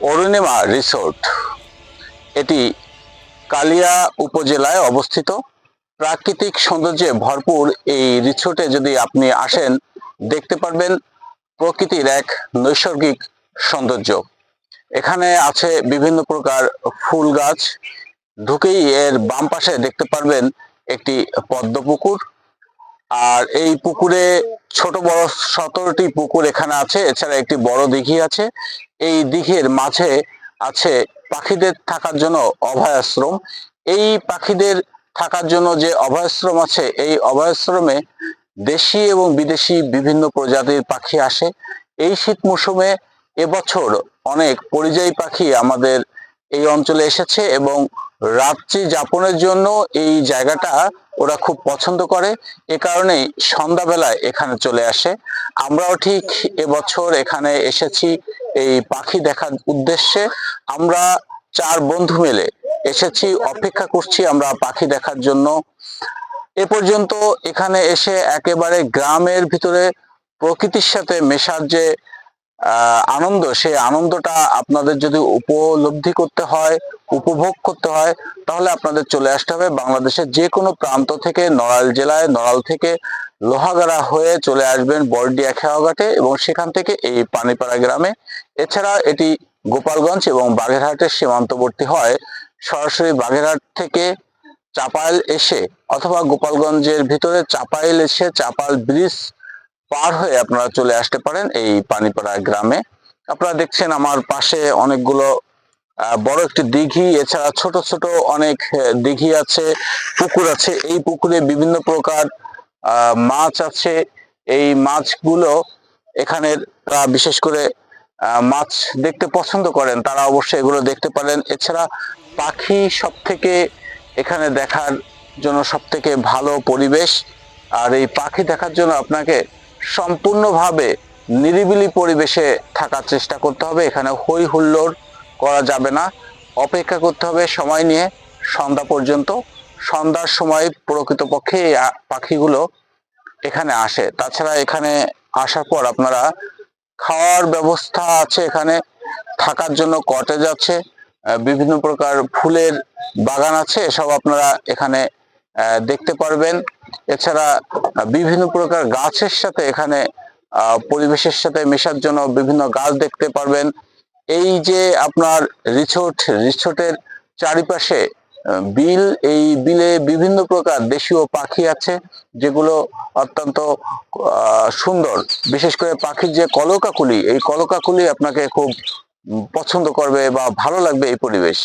Arunima resort. এটি কালিয়া উপজেলায় অবস্থিত। প্রাকৃতিক সৌন্দর্যে ভরপুর এই রিসোর্টে যদি আপনি আসেন, দেখতে পারবেন প্রকৃতির এক নৈসর্গিক সৌন্দর্য। এখানে আছে বিভিন্ন প্রকার ফুল গাছ। ঢুকেই এর বাম পাশে দেখতে পারবেন একটি পদ্ম পুকুর আর এই পুকুরে ছোট বড় সতেরোটি পুকুর এখানে আছে, এছাড়া একটি বড় দিঘি আছে। এই দিঘির মাঝে আছে পাখিদের থাকার জন্য অভয়াশ্রম। এই পাখিদের থাকার জন্য যে অভয়াশ্রম আছে, এই অভয়াশ্রমে দেশি এবং বিদেশি বিভিন্ন প্রজাতির পাখি আসে। এই শীত মৌসুমে এবছর অনেক পরিযায়ী পাখি আমাদের এই অঞ্চলে এসেছে এবং রাত্রি যাপনের জন্য এই জায়গাটা ওরা খুব পছন্দ করে। এ কারণেই সন্ধ্যাবেলায় এখানে চলে আসে। আমরাও ঠিক এবছর এখানে এসেছি এই পাখি দেখার উদ্দেশ্যে। আমরা চার বন্ধু মিলে এসেছি, অপেক্ষা করছি আমরা পাখি দেখার জন্য। এ পর্যন্ত এখানে এসে একেবারে গ্রামের ভিতরে প্রকৃতির সাথে মেশার যে আনন্দ, সেই আনন্দটা আপনাদের যদি উপলব্ধি করতে হয়, উপভোগ করতে হয়, তাহলে আপনাদের চলে আসতে হবে বাংলাদেশের যে কোনো প্রান্ত থেকে, নড়াইল জেলায়, নড়াইল থেকে লোহাগাড়া হয়ে চলে আসবেন বরডিয়া খেয়াঘাটে এবং সেখান থেকে এই পানিপাড়া গ্রামে। এছাড়া এটি গোপালগঞ্জ এবং বাগেরহাটের সীমান্তবর্তী হয়। সরাসরি বাগেরহাট থেকে চাপাইল এসে অথবা গোপালগঞ্জের ভিতরে চাপাইল এসে চাপাল ব্রিজ পার হয়ে আপনারা চলে আসতে পারেন এই পানিপাড়া গ্রামে। আপনারা দেখছেন আমার পাশে অনেকগুলো বড় একটি দিঘি, এছাড়া ছোট ছোট অনেক দিঘি আছে, পুকুর আছে। এই পুকুরে বিভিন্ন প্রকার মাছ আছে। এই মাছগুলো এখানের বিশেষ করে মাছ দেখতে পছন্দ করেন, তারা অবশ্যই এগুলো দেখতে পারেন। এছাড়া পাখি সব থেকে এখানে দেখার জন্য সব থেকে ভালো পরিবেশ। আর এই পাখি দেখার জন্য আপনাকে সম্পূর্ণভাবে নিরিবিলি পরিবেশে থাকার চেষ্টা করতে হবে। এখানে হই হুল্লোড় করা যাবে না। অপেক্ষা করতে হবে সময় নিয়ে। সন্ধ্যা পর্যন্ত। সন্ধ্যার সময় প্রকৃতপক্ষে এই পাখিগুলো এখানে আসে। তাছাড়া এখানে আসার পর আপনারা খাওয়ার ব্যবস্থা আছে এখানে। থাকার জন্য কটেজ আছে। বিভিন্ন প্রকার ফুলের বাগান আছে। এসব আপনারা এখানে দেখতে পারবেন। এছাড়া বিভিন্ন প্রকার গাছের সাথে এখানে পরিবেশের সাথে মেশার জন্য বিভিন্ন গাছ দেখতে পারবেন। এই যে আপনার রিসোর্ট, রিসোর্টের চারিপাশে বিল, এই বিলে বিভিন্ন প্রকার দেশীয় পাখি আছে, যেগুলো অত্যন্ত সুন্দর। বিশেষ করে পাখির যে কলকাকুলি, এই কলকাকুলি আপনাকে খুব পছন্দ করবে বা ভালো লাগবে এই পরিবেশ।